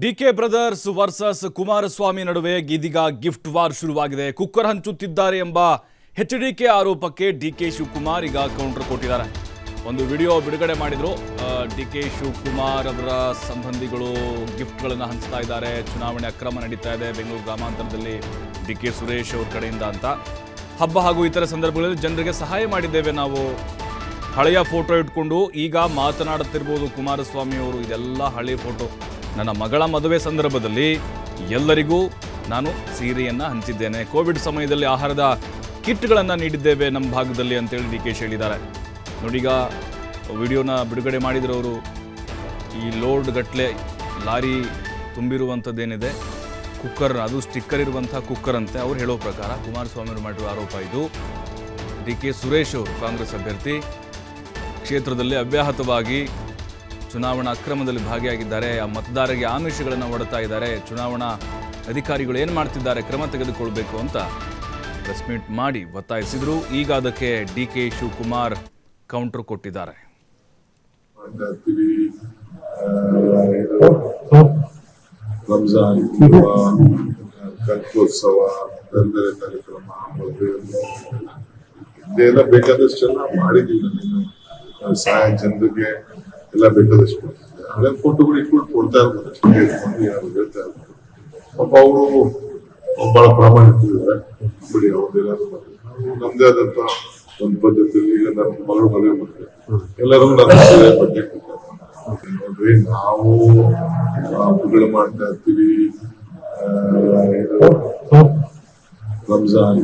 DK brothers versus Kumaraswamy ನಡುವೆ ಇದೀಗ gift war ಶುರುವಾಗಿದೆ. ಕುಕ್ಕರ್ ಹಂಚುತ್ತಿದ್ದಾರೆ ಎಂಬ ಹೆಚ್ ಡಿಕೆ ಆರೋಪಕ್ಕೆ ಡಿಕೆ ಶಿವಕುಮಾರ್ ಈಗ ಕೌಂಟರ್ ಕೊಟ್ಟಿದ್ದಾರೆ. ಒಂದು ವಿಡಿಯೋ ಬಿಡುಗಡೆ ಮಾಡಿದ್ರು. ಡಿ ಕೆ ಶಿವಕುಮಾರ್ ಅವರ ಸಂಬಂಧಿಗಳು ಗಿಫ್ಟ್ಗಳನ್ನು ಹಂಚ್ತಾ ಇದ್ದಾರೆ. ಚುನಾವಣೆ ಅಕ್ರಮ ನಡೀತಾ ಇದೆ. ಬೆಂಗಳೂರು ಗ್ರಾಮಾಂತರದಲ್ಲಿ ಡಿ ಕೆ ಸುರೇಶ್ ಅವ್ರ ಕಡೆಯಿಂದ ಅಂತ. ಹಬ್ಬ ಹಾಗೂ ಇತರ ಸಂದರ್ಭಗಳಲ್ಲಿ ಜನರಿಗೆ ಸಹಾಯ ಮಾಡಿದ್ದೇವೆ ನಾವು. ಹಳೆಯ ಫೋಟೋ ಇಟ್ಕೊಂಡು ಈಗ ಮಾತನಾಡುತ್ತಿರ್ಬೋದು ಕುಮಾರಸ್ವಾಮಿ ಅವರು. ಇದೆಲ್ಲ ಹಳೆಯ ಫೋಟೋ. ನನ್ನ ಮಗಳ ಮದುವೆ ಸಂದರ್ಭದಲ್ಲಿ ಎಲ್ಲರಿಗೂ ನಾನು ಸೀರೆಯನ್ನು ಹಂಚಿದ್ದೇನೆ. ಕೋವಿಡ್ ಸಮಯದಲ್ಲಿ ಆಹಾರದ ಕಿಟ್ಗಳನ್ನು ನೀಡಿದ್ದೇವೆ ನಮ್ಮ ಭಾಗದಲ್ಲಿ ಅಂತೇಳಿ ಡಿ ಕೆ ಶಿ ಹೇಳಿದ್ದಾರೆ. ನೋಡೀಗ ವಿಡಿಯೋನ ಬಿಡುಗಡೆ ಮಾಡಿದ್ರು ಅವರು ಈ ಲೋಡ್ ಗಟ್ಟಲೆ ಲಾರಿ ತುಂಬಿರುವಂಥದ್ದೇನಿದೆ, ಕುಕ್ಕರ್ ಅದು ಸ್ಟಿಕ್ಕರ್ ಇರುವಂಥ ಕುಕ್ಕರ್ ಅಂತೆ ಅವ್ರು ಹೇಳೋ ಪ್ರಕಾರ ಕುಮಾರಸ್ವಾಮಿ ಅವರು ಮಾಡಿರುವ ಆರೋಪ ಇದು. ಡಿ ಕೆ ಸುರೇಶ್ ಅವರು ಕಾಂಗ್ರೆಸ್ ಅಭ್ಯರ್ಥಿ, ಕ್ಷೇತ್ರದಲ್ಲಿ ಅವ್ಯಾಹತವಾಗಿ ಚುನಾವಣಾ ಅಕ್ರಮದಲ್ಲಿ ಭಾಗಿಯಾಗಿದ್ದಾರೆ. ಆ ಮತದಾರರಿಗೆ ಆಮಿಷಗಳನ್ನು ಒಡ್ತಾ ಇದ್ದಾರೆ. ಚುನಾವಣಾ ಅಧಿಕಾರಿಗಳು ಏನು ಮಾಡ್ತಿದ್ದಾರೆ? ಕ್ರಮ ತೆಗೆದುಕೊಳ್ಬೇಕು ಅಂತ ಪ್ರೆಸ್ ಮೀಟ್ ಮಾಡಿ ಒತ್ತಾಯಿಸಿದ್ರು. ಈಗ ಅದಕ್ಕೆ ಡಿ ಕೆ ಶಿವಕುಮಾರ್ ಕೌಂಟರ್ ಕೊಟ್ಟಿದ್ದಾರೆ. ಕಾರ್ಯಕ್ರಮ ಇದೆಲ್ಲ ಬೇಕಾದಷ್ಟೆಲ್ಲ ಮಾಡಿದ್ದೀವಿ. ನಾನು ಸಹಾಯ ಜನರಿಗೆ ಎಲ್ಲ ಬೆಟ್ಟದಷ್ಟು ಹಳೆ ಫೋಟೋಗಳು ಇಟ್ಕೊಂಡು ಕೊಡ್ತಾ ಇರ್ಬೋದು. ಯಾರು ಹೇಳ್ತಾ ಇರ್ಬೋದು. ಪಾಪ ಅವರು ಬಹಳ ಪ್ರಾಮಾಣಿಕರಿದ್ದಾರೆ. ಬಿಡಿ ಅವ್ರದ್ದೆಲ್ಲರೂ ನಾವು ನಮ್ದೇ ಆದಂತ ಒಂದು ಪದ್ಧತಿಯಲ್ಲಿ ಈಗ ನನ್ನ ಮಗಳು ಮನೆ ಮಾಡ್ತಾರೆ. ಎಲ್ಲರೂ ನನ್ನ ಬಟ್ಟೆ ನೋಡ್ರಿ ನಾವು ಹಬ್ಬಗಳು ಮಾಡ್ತಾ ಇರ್ತೀವಿ. ರಂಜಾನ್